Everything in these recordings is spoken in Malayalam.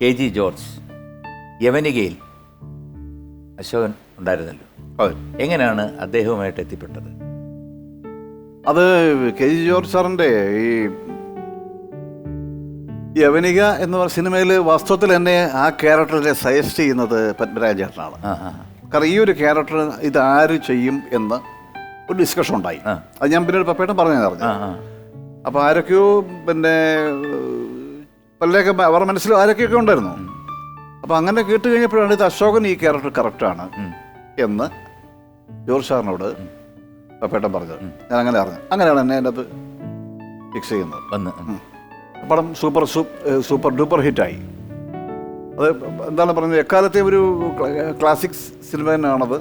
കെ ജി ജോർജ് യവനികയിൽ അശോകൻ ഉണ്ടായിരുന്നല്ലോ. എങ്ങനെയാണ് അദ്ദേഹവുമായിട്ട് എത്തിപ്പെട്ടത്? അത് കെ ജി ജോർജ് സാറിന്റെ ഈ യവനിക എന്ന് പറഞ്ഞ സിനിമയിൽ വാസ്തവത്തിൽ എന്നെ ആ ക്യാരക്ടറിനെ സജസ്റ്റ് ചെയ്യുന്നത് പത്മരാജ ചേട്ടനാണ്. ആ ആ കാരണം ഈ ഒരു ക്യാരക്ടർ ഇത് ആര് ചെയ്യും എന്ന് ഒരു ഡിസ്കഷൻ ഉണ്ടായി. അത് ഞാൻ പിന്നീട് പപ്പേട്ടൻ പറഞ്ഞു ആ. അപ്പോൾ ആരൊക്കെയോ പിന്നെ പലരെയൊക്കെ അവരുടെ മനസ്സിൽ ആരൊക്കെയൊക്കെ ഉണ്ടായിരുന്നു? അപ്പോൾ അങ്ങനെ കേട്ട് കഴിഞ്ഞപ്പോഴാണ് ഇത് അശോകൻ ഈ ക്യാരക്ടർ കറക്റ്റാണ് ആണ് എന്ന് ജോർജ് സാറിനോട് പേട്ടൻ പറഞ്ഞത്. ഞാൻ അങ്ങനെ അറിഞ്ഞു. അങ്ങനെയാണ് എന്നെ അതിനകത്ത് ഫിക്സ് ചെയ്യുന്നത്. വന്ന്. പടം സൂപ്പർ സൂപ്പർ ഡൂപ്പർ ഹിറ്റായി അത് എന്താണ് പറയുന്നത് എക്കാലത്തെ ഒരു ക്ലാസിക് സിനിമ തന്നെയാണത്.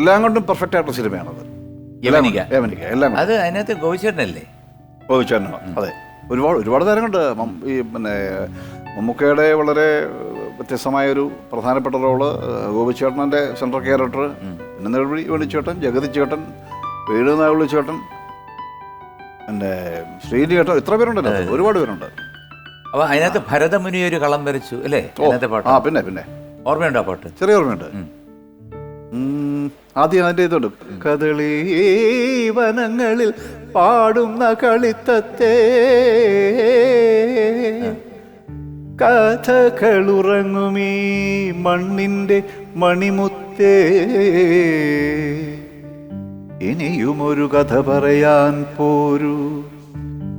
എല്ലാം കൊണ്ടും പെർഫെക്റ്റ് ആയിട്ടുള്ള സിനിമയാണത് എല്ലാം അത് അതിനകത്ത് ഗോവിച്ചേട്ടനല്ലേ ഗോവിച്ചേട്ടനാണ് അതെ. ഒരുപാട് ഒരുപാട് താരങ്ങളുണ്ട്. ഈ പിന്നെ മമ്മൂക്കയുടെ വളരെ വ്യത്യസ്തമായ ഒരു പ്രധാനപ്പെട്ട റോൾ ഗോപിച്ചേട്ടന്റെ സെൻട്രൽ ക്യാരക്ടർ പിന്നെ നെടുപടി വേണിച്ചേട്ടൻ ജഗതി ചേട്ടൻ വേണുനാവുള്ളി ചേട്ടൻ പിന്നെ ശ്രീനി ചേട്ടൻ ഇത്ര പേരുണ്ടല്ലോ. ഒരുപാട് പേരുണ്ട്. അപ്പൊ അതിനകത്ത് ഭരതമുനി ഒരു കളം വരച്ചു അല്ലേ? പാട്ട്. ആ പിന്നെ പിന്നെ. ഓർമ്മയുണ്ടോ പാട്ട്? ചെറിയ ഓർമ്മയുണ്ട്. ആദ്യം അതിന്റെ ഇതുണ്ട്. കഥളി വനങ്ങളിൽ പാടുന്ന കളിത്തത്തെ. കഥകളുറങ്ങുമീ മണ്ണിന്റെ മണിമുത്തേ. ഇനിയുമൊരു കഥ പറയാൻ പോരൂ.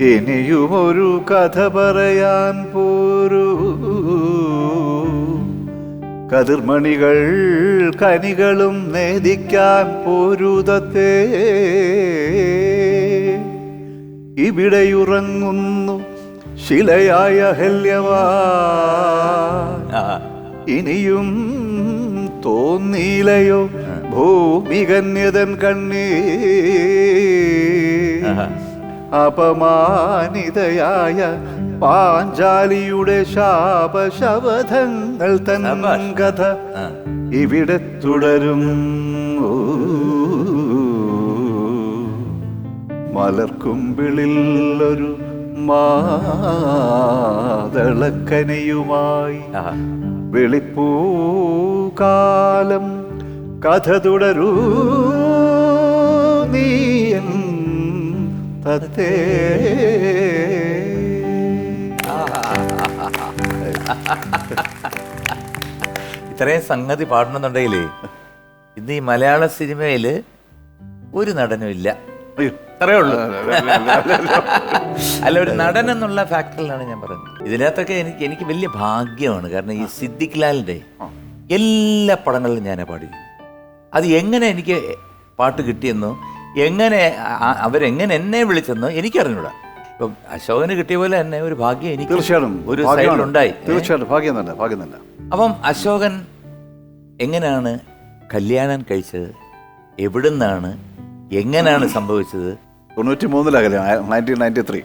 ഇനിയുമൊരു കഥ പറയാൻ പോരൂ. കതിർമണികൾ കനികളും നേദിക്കാൻ പോരുതത്തെ. ഇവിടെയുറങ്ങുന്നു ശിലയായ ഹല്യവാ. ഇനിയും തോന്നിയിലയോ ഭൂമികന്യതൻ കണ്ണീ. അപമാനിതയായ പാഞ്ചാലിയുടെ ശാപശവധങ്ങൾ തൻ. കഥ ഇവിടെ തുടരും. ഓ, മലർക്കുമ്പിളിൽ ഒരു മാതളക്കനയുമായി. വെളിപ്പൂകാലം കഥ തുടരൂ നീയൻ തത്തേ ഇത്രയും സംഗതി പാടണമെന്നുണ്ടെങ്കിൽ ഇന്ന് ഈ മലയാള സിനിമയിൽ ഒരു നടനും ഇല്ല. അത്രേ ഉള്ളൂ. അല്ല ഒരു നടൻ എന്നുള്ള ഫാക്ടറിലാണ് ഞാൻ പറയുന്നത്. ഇതിനകത്തൊക്കെ എനിക്ക് എനിക്ക് വലിയ ഭാഗ്യമാണ്. കാരണം ഈ സിദ്ദിഖ് ലാലിന്റെ എല്ലാ പടങ്ങളിലും ഞാൻ പാടി അത് എങ്ങനെ എനിക്ക് പാട്ട് കിട്ടിയെന്നോ എങ്ങനെ അവരെങ്ങനെ എന്നെ വിളിച്ചെന്നോ എനിക്കറിഞ്ഞൂടാ. ഇപ്പം അശോകന് കിട്ടിയ പോലെ തന്നെ ഒരു ഭാഗ്യം എനിക്ക് തീർച്ചയായിട്ടും. ഒരു. സൈഡിലുണ്ടായി. തീർച്ചയായിട്ടും. ഭാഗ്യം തന്നെ ഭാഗ്യം തന്നെ അപ്പം അശോകൻ എങ്ങനെയാണ് കല്യാണം കഴിച്ചത്? എവിടുന്നാണ്? എങ്ങനെയാണ് സംഭവിച്ചത്? തൊണ്ണൂറ്റി മൂന്നിലാണ് കല്യാണം നയന്റീൻ നയന്റി ത്രീ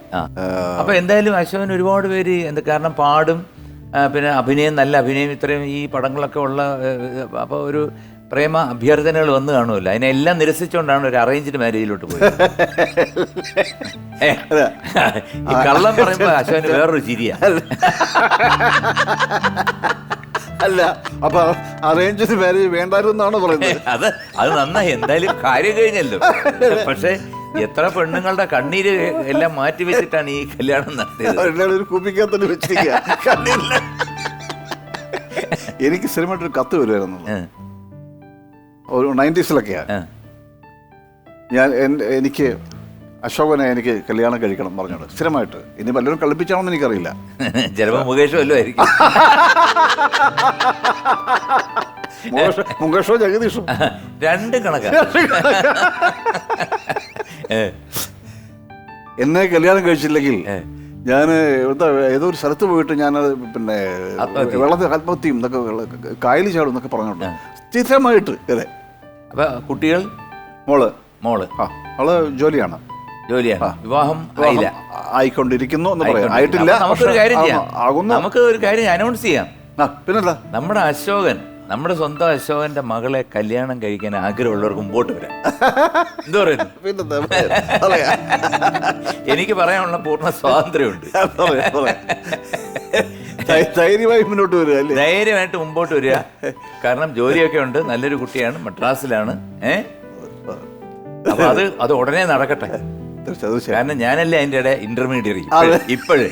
അപ്പൊ എന്തായാലും അശോകൻ ഒരുപാട് പേര് എന്താ കാരണം പാടും പിന്നെ അഭിനയം നല്ല അഭിനയം ഇത്രയും ഈ പടങ്ങളൊക്കെ ഉള്ള അപ്പോൾ ഒരു പ്രേമ അഭ്യർത്ഥനകൾ വന്നു കാണുമല്ലോ. അതിനെല്ലാം നിരസിച്ചുകൊണ്ടാണ് ഒരു അറേഞ്ച്ഡ് മാരേജിലോട്ട് പോയത്. ഈ കള്ളം പറയുമ്പോ അശോകന് വേറൊരു ചിരിയാ. അല്ല. അപ്പൊ അറേഞ്ച്ഡ് മാരേജ് വേണ്ടായിരുന്നാണ് പറയുന്നത്? അത് അത് നന്നായി. എന്തായാലും കാര്യം കഴിഞ്ഞല്ലോ. പക്ഷെ എത്ര പെണ്ണുങ്ങളുടെ കണ്ണീര് എല്ലാം മാറ്റി വെച്ചിട്ടാണ് ഈ കല്യാണം നടത്തിയത്? ഒരു വെച്ചിരിക്കുക എനിക്ക് സ്ഥിരമായിട്ടൊരു കത്ത് വരുമായിരുന്നു ഒരു നയന്റീസിലൊക്കെയാ. ഞാൻ എനിക്ക് അശോകനെ എനിക്ക് കല്യാണം കഴിക്കണം പറഞ്ഞോട് സ്ഥിരമായിട്ട്. ഇനി വല്ലവരും കളിപ്പിച്ചാണെന്ന് എനിക്കറിയില്ല. ചിലപ്പോ മുകേഷോ അല്ലോ ആയിരിക്കും. മുകേഷ് ജഗദീഷും. രണ്ട് കണക്കാ. ഏ, എന്നെ കല്യാണം കഴിച്ചില്ലെങ്കിൽ ഞാൻ ഏതോ ഒരു സ്ഥലത്ത് പോയിട്ട് ഞാൻ പിന്നെ. വെള്ളത്തിൽ ആത്മഹത്യയും എന്നൊക്കെ കായലി ചാടും എന്നൊക്കെ പറഞ്ഞോട്ടെ സ്ഥിരമായിട്ട് അതെ അപ്പൊ കുട്ടികൾ? മോൾ. മോൾ. ആ അവൾ ജോലിയാണ്. ജോലിയാണ്. വിവാഹം ആയില്ല. ആയിക്കൊണ്ടിരിക്കുന്നു എന്ന് പറയാം. ആയിട്ടില്ല. നമുക്ക് നമുക്കൊരു കാര്യം ചെയ്യാം. നമുക്ക് ഒരു കാര്യം അനൗൺസ് ചെയ്യാം. പിന്നെന്താ? നമ്മുടെ അശോകൻ നമ്മുടെ സ്വന്തം അശോകന്റെ മകളെ കല്യാണം കഴിക്കാൻ ആഗ്രഹമുള്ളവർക്ക് മുമ്പോട്ട് വരാം. എന്താ പറയുന്നു? എനിക്ക് പറയാനുള്ള പൂർണ സ്വാതന്ത്ര്യമുണ്ട്. ധൈര്യമായി മുന്നോട്ട് വരിക ധൈര്യമായിട്ട് മുമ്പോട്ട് വരിക. കാരണം ജോലിയൊക്കെ ഉണ്ട് നല്ലൊരു കുട്ടിയാണ് മദ്രാസിലാണ് ഏ? അപ്പൊ അത് അത് ഉടനെ നടക്കട്ടെ. കാരണം ഞാനല്ലേ അതിന്റെ ഇടയിൽ ഇന്റർമീഡിയറ്റ് ഇപ്പോഴേ.